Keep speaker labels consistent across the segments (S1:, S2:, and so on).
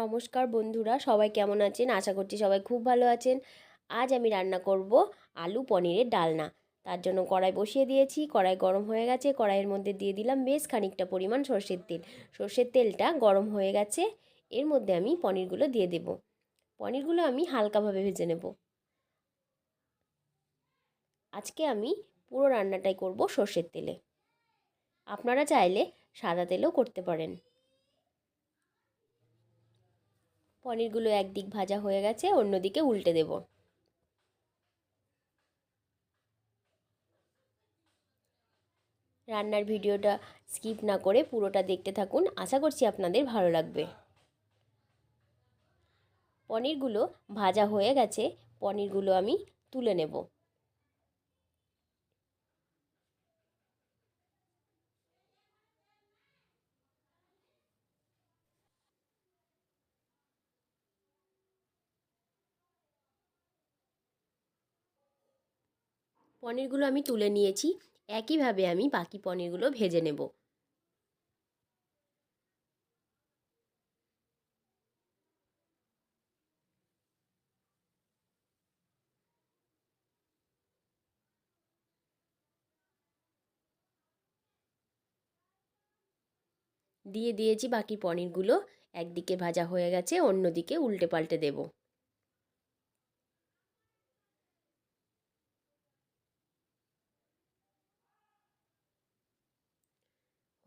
S1: নমস্কার বন্ধুরা, সবাই কেমন আছেন? আশা করছি সবাই খুব ভালো আছেন। আজ আমি রান্না করব আলু পনিরের ডালনা। তার জন্য কড়াই বসিয়ে দিয়েছি, কড়াই গরম হয়ে গেছে। কড়াইয়ের মধ্যে দিয়ে দিলাম বেশ খানিকটা পরিমাণ সর্ষের তেল। সর্ষের তেলটা গরম হয়ে গেছে, এর মধ্যে আমি পনিরগুলো দিয়ে দেব। পনিরগুলো আমি হালকাভাবে ভেজে নেব। আজকে আমি পুরো রান্নাটাই করব সর্ষের তেলে। আপনারা চাইলে সাদা তেলেও করতে পারেন। পনিরগুলো একদিক ভাজা হয়ে গেছে, অন্যদিকে উল্টে দেব। রান্নার ভিডিওটা স্কিপ না করে পুরোটা দেখতে থাকুন, আশা করছি আপনাদের ভালো লাগবে। পনিরগুলো ভাজা হয়ে গেছে, পনিরগুলো আমি তুলে নেব। পনিরগুলো আমি তুলে নিয়েছি। একইভাবে আমি বাকি পনিরগুলো ভেজে নেব। দিয়ে দিয়েছি বাকি পনিরগুলো। একদিকে ভাজা হয়ে গেছে, অন্যদিকে উল্টে পাল্টে দেবো।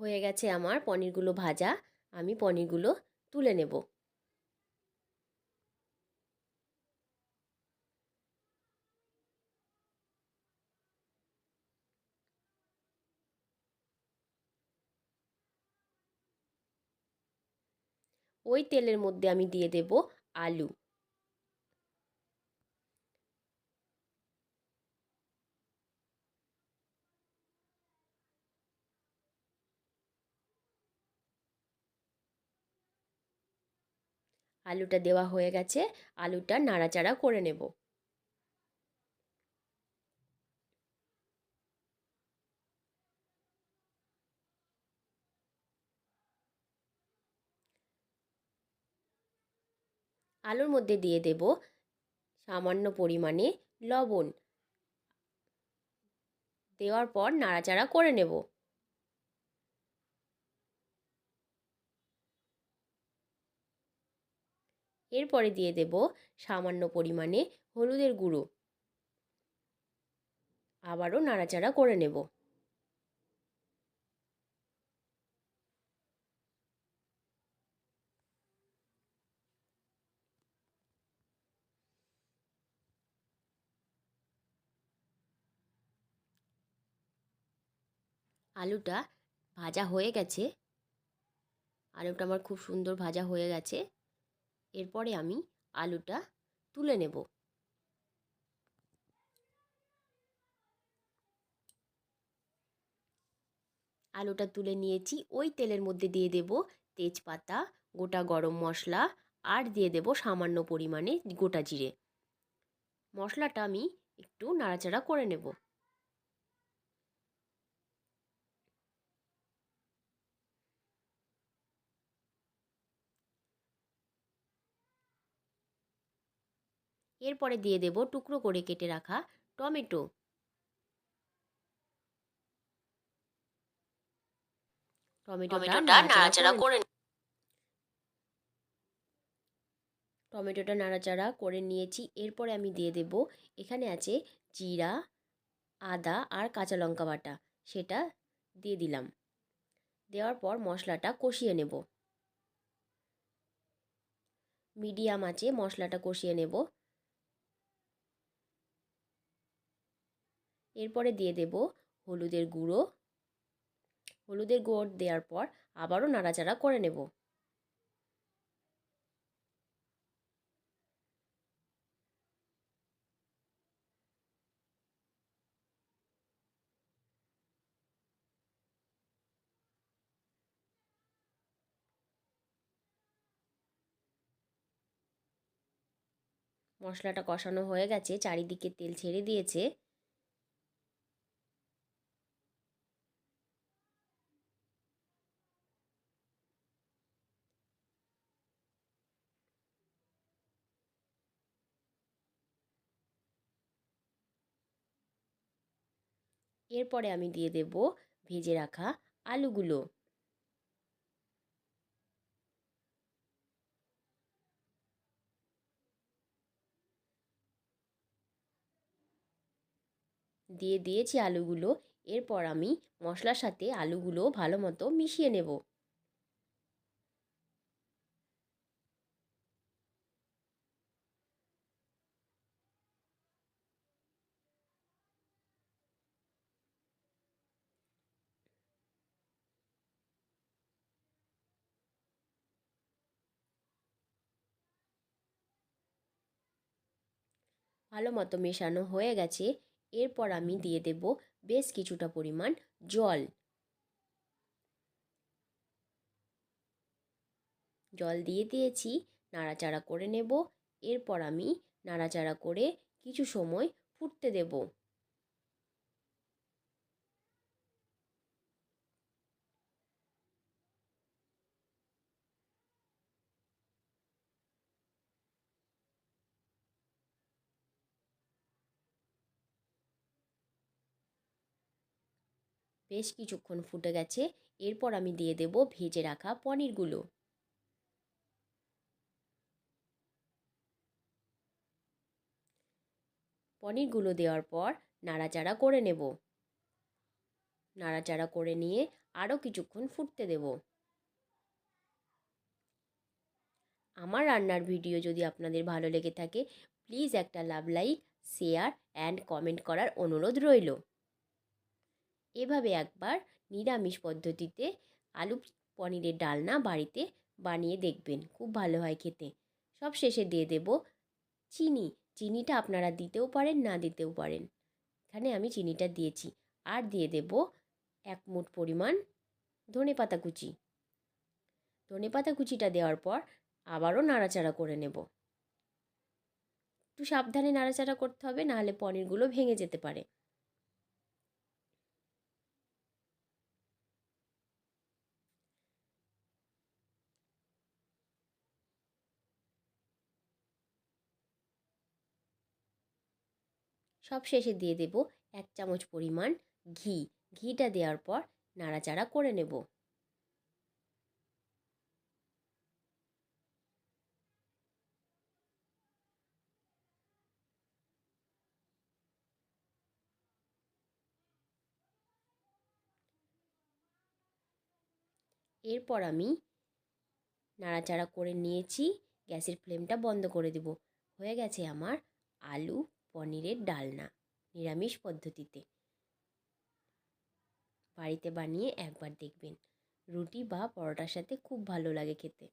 S1: হয়ে গেছে আমার পনিরগুলো ভাজা, আমি পনিরগুলো তুলে নেব। ওই তেলের মধ্যে আমি দিয়ে দেব আলু। আলুটা দেওয়া হয়ে গেছে, আলুটা নাড়াচাড়া করে নেব। আলুর মধ্যে দিয়ে দেব সামান্য পরিমাণে লবণ। দেওয়ার পর নাড়াচাড়া করে নেব। এরপরে দিয়ে দেব সামান্য পরিমাণে হলুদের গুঁড়ো। আবারও নাড়াচাড়া করে নেব। আলুটা ভাজা হয়ে গেছে। আলুটা আমার খুব সুন্দর ভাজা হয়ে গেছে। এরপরে আমি আলুটা তুলে নেব। আলুটা তুলে নিয়েছি, ওই তেলের মধ্যে দিয়ে দেব তেজপাতা, গোটা গরম মশলা আর দিয়ে দেব সামান্য পরিমাণে গোটা জিরে। মশলাটা আমি একটু নাড়াচাড়া করে নেব। এরপরে দিয়ে দেব টুকরো করে কেটে রাখা টমেটো। টমেটোটা নাড়াচাড়া করে টমেটোটা নাড়াচাড়া করে নিয়েছি। এরপরে আমি দিয়ে দেব এখানে আছে জিরা আদা আর কাঁচা লঙ্কা বাটা সেটা দিয়ে দিলাম। দেওয়ার পর মশলাটা কষিয়ে নেব। মিডিয়াম আছে মশলাটা কষিয়ে নেব। এরপরে দিয়ে দেব হলুদের গুঁড়ো। হলুদের গুঁড়ো দেওয়ার পর আবারও নাড়াচাড়া করে নেব। মশলাটা কষানো হয়ে গেছে, চারিদিকে তেল ছেড়ে দিয়েছে। এরপরে আমি দিয়ে দেব ভেজে রাখা আলুগুলো। দিয়ে দিয়েছি আলুগুলো। এরপর আমি মশলার সাথে আলুগুলো ভালো মতো মিশিয়ে নেব। ভালো মতো মেশানো হয়ে গেছে, এরপর আমি দিয়ে দেব বেশ কিছুটা পরিমাণ জল। জল দিয়ে দিয়েছি, নাড়াচাড়া করে নেব, এরপর আমি নাড়াচাড়া করে কিছু সময় ফুটতে দেব। বেশ কিছুক্ষণ ফুটে গেছে। এরপর আমি দিয়ে দেব ভেজে রাখা পনিরগুলো। পনিরগুলো দেওয়ার পর নাড়াচাড়া করে নেব। নাড়াচাড়া করে নিয়ে আরও কিছুক্ষণ ফুটতে দেব। আমার রান্নার ভিডিও যদি আপনাদের ভালো লেগে থাকে, প্লিজ একটা love like, share, and comment করার অনুরোধ রইল। এভাবে একবার নিরামিষ পদ্ধতিতে আলু পনিরের ডালনা বাড়িতে বানিয়ে দেখবেন। খুব ভালো হয় খেতে। সব শেষে দিয়ে দেব চিনি। চিনিটা আপনারা দিতেও পারেন, না দিতেও পারেন। এখানে আমি চিনিটা দিয়েছি। আর দিয়ে দেব এক মুঠ পরিমাণ ধনে পাতা কুচি। ধনে পাতা কুচিটা দেওয়ার পর আবারও নাড়াচাড়া করে নেব। একটু সাবধানে নাড়াচাড়া করতে হবে, নাহলে পনিরগুলো ভেঙে যেতে পারে। সব শেষে দিয়ে দেব এক চামচ পরিমাণ ঘি। ঘিটা দেওয়ার পর নাড়াচাড়া করে নেব। এরপর আমি নাড়াচাড়া করে নিয়েছি। গ্যাসের ফ্লেমটা বন্ধ করে দেব। হয়ে গেছে আমার আলু পনিরের ডালনা নিরামিষ পদ্ধতিতে। বাড়িতে বানিয়ে একবার দেখবেন। রুটি বা পরোটার সাথে খুব ভালো লাগে খেতে।